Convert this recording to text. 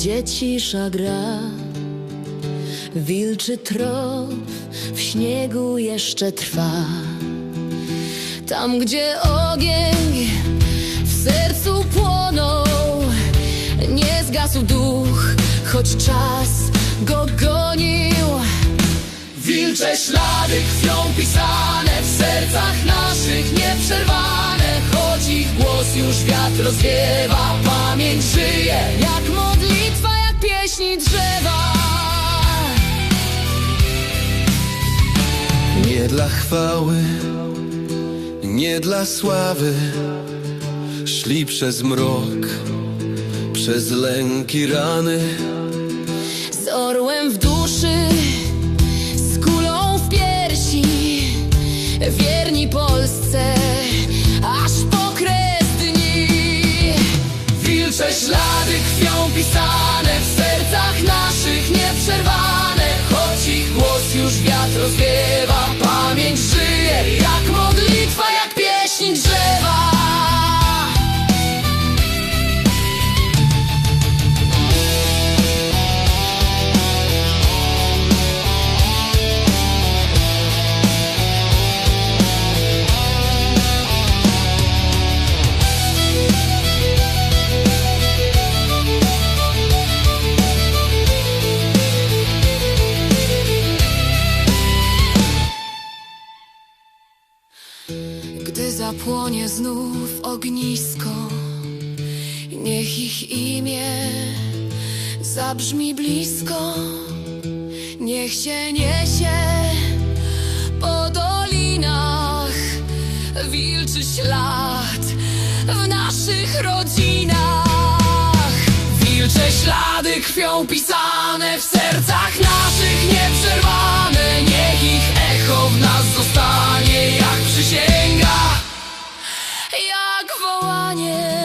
gdzie cisza gra. Wilczy trop w śniegu jeszcze trwa. Tam, gdzie ogień w sercu płonął, nie zgasł duch, choć czas go gonił. Wilcze ślady krwią pisane w sercach naszych nieprzerwane już wiatr rozwiewa Pamięć żyje. Jak modlitwa, jak pieśni drzewa. Nie dla chwały, nie dla sławy. Szli przez mrok, przez lęki rany. Z orłem w duszy, krwią pisane Gdy zapłonie znów ognisko, niech ich imię zabrzmi blisko. Niech się niesie po dolinach wilczy ślad w naszych rodzinach. Wilcze ślady krwią pisane w sercach naszych nieprzerwane. stanie.